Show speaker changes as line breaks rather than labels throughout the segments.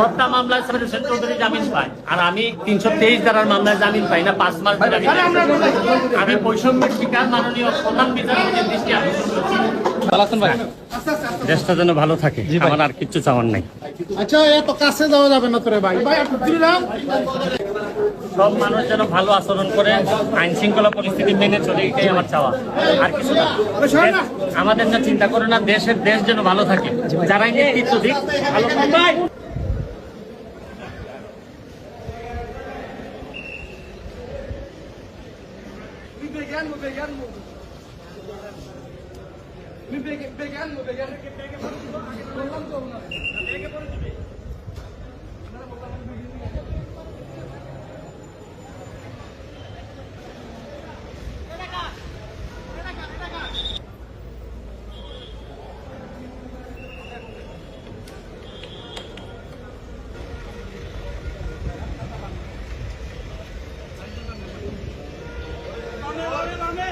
হত্যা মামলায় সাবির হোসেন চৌধুরী জামিন পায়। আর আমি তিনশো তেইশ ধারার মামলায় জামিন পাই না পাঁচ মাস ধরে আমি বৈষম্যের শিকার মাননীয় প্রধান বিচারপতির দৃষ্টি আকর্ষণ করছি
ভাই
দেশটা যেন ভালো থাকে আমার আর কিচ্ছু চাওয়ার নাই।
আচ্ছা এত কাছে যাওয়া যাবে না তোরে ভাই। ভাই
সব মানুষ যেন ভালো আচরণ করে আইন শৃঙ্খলা পরিস্থিতি মেনে চলে এটাই আমার চাওয়া। আর কিছু না। আমাদের না চিন্তা করে না দেশের দেশ যেন ভালো থাকে। যারাই নেতৃত্ব দিক ভালো থাকবে।
জি ভাই
আপনি সরেন ভাই চেষ্টা করছি আমরা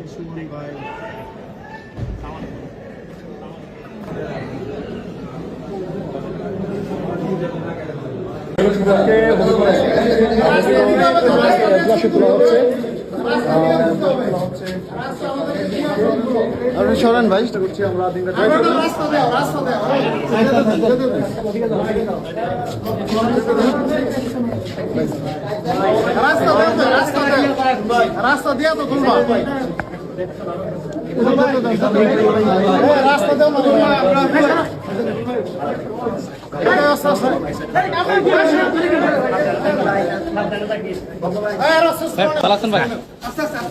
রাস্তা দেও রাস্তা দেও রাস্তা দেও রাস্তা দেও রাস্তা দিয়া তো তুলবা রাস্তা
ভালো আছেন ভাই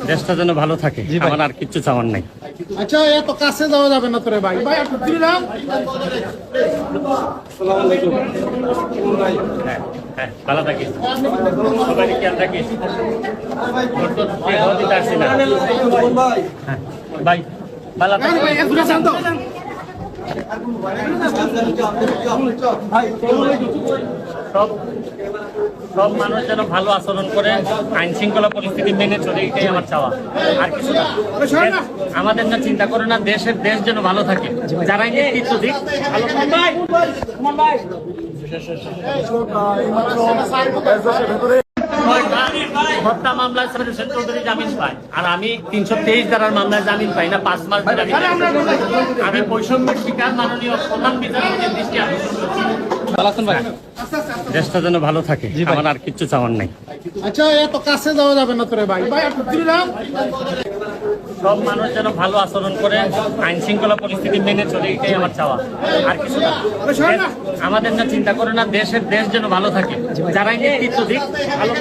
দেশটা যেন ভালো থাকে। আমার আর কিচ্ছু চাওয়ার নাই
আচ্ছা এত কাছে যাওয়া যাবে না তোরে ভাই ভাই একটু
হ্যাঁ হ্যাঁ ভালো থাকিস সবাই খেয়াল না হ্যাঁ, ভাই ভালো থাকিস সব সব মানুষ যেন ভালো আচরণ করে আইন শৃঙ্খলা পরিস্থিতি মেনে চলে এটাই আমার চাওয়া। আর কিছু না। আমাদের না চিন্তা করে না দেশের দেশ যেন ভালো থাকে। যারাই নেতৃত্ব দিক ভালো। হত্যা মামলায় সাবির হোসেন চৌধুরী জামিন পায়। আর আমি তিনশো তেইশ ধারার মামলায় জামিন পাই না পাঁচ মাস ধরে আমি- বৈষম্যের শিকার মাননীয় প্রধান বিচারপতির দৃষ্টি আকর্ষণ করছি।
ভালো ভাই।
দেশটা যেন ভালো থাকে আমার আর কিচ্ছু চাওয়ার নাই।
আচ্ছা এত কাছে যাওয়া যাবে না তোরে ভাই। ভাই
সব মানুষ যেন ভালো আচরণ করে আইন শৃঙ্খলা পরিস্থিতি মেনে চলে এটাই আমার চাওয়া আর কিছু না আমাদের না চিন্তা করে না দেশের দেশ যেন ভালো থাকে যারাই নেতৃত্ব দিক ভালো।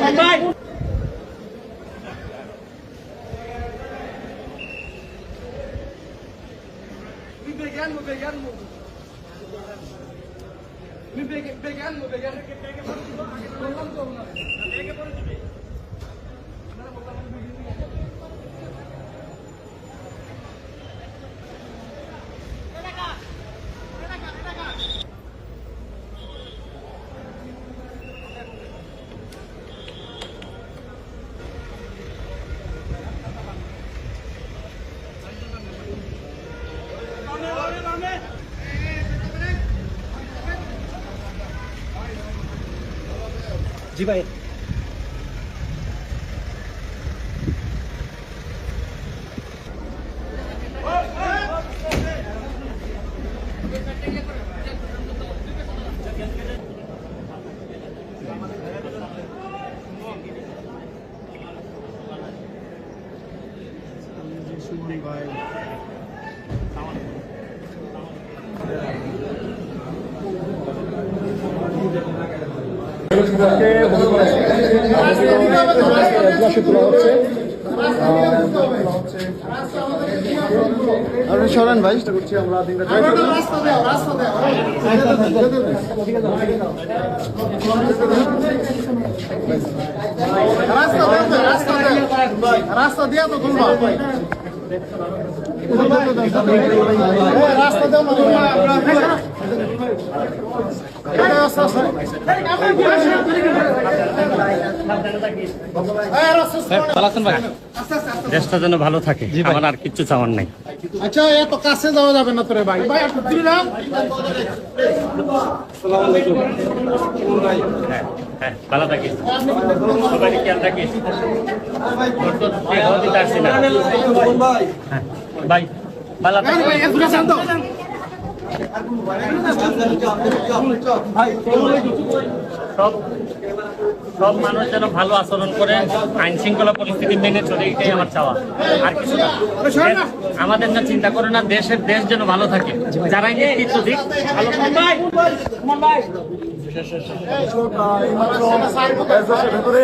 জি ভাই
Thank you. আপনি সরেন ভাই। চেষ্টা করছি আমরা রাস্তা দিয়া তো তুলবা রাস্তা
দেওয়া
দেশটা যেন ভালো থাকে আমার আর কিচ্ছু চাওয়ার নাই।
আচ্ছা এত কাছে যাওয়া যাবে না তোরে ভাই। ভাই
হ্যাঁ হ্যাঁ ভালো থাকিস। সবাই খেয়াল হ্যাঁ, ভাই। ভালো থাকিস সব সব মানুষ যেন ভালো আচরণ করে আইন শৃঙ্খলা পরিস্থিতি মেনে চলে এটাই আমার চাওয়া। আর কিছু না। আমাদের না চিন্তা করে না দেশের দেশ যেন ভালো থাকে। যারাই নেতৃত্ব দিক ভালো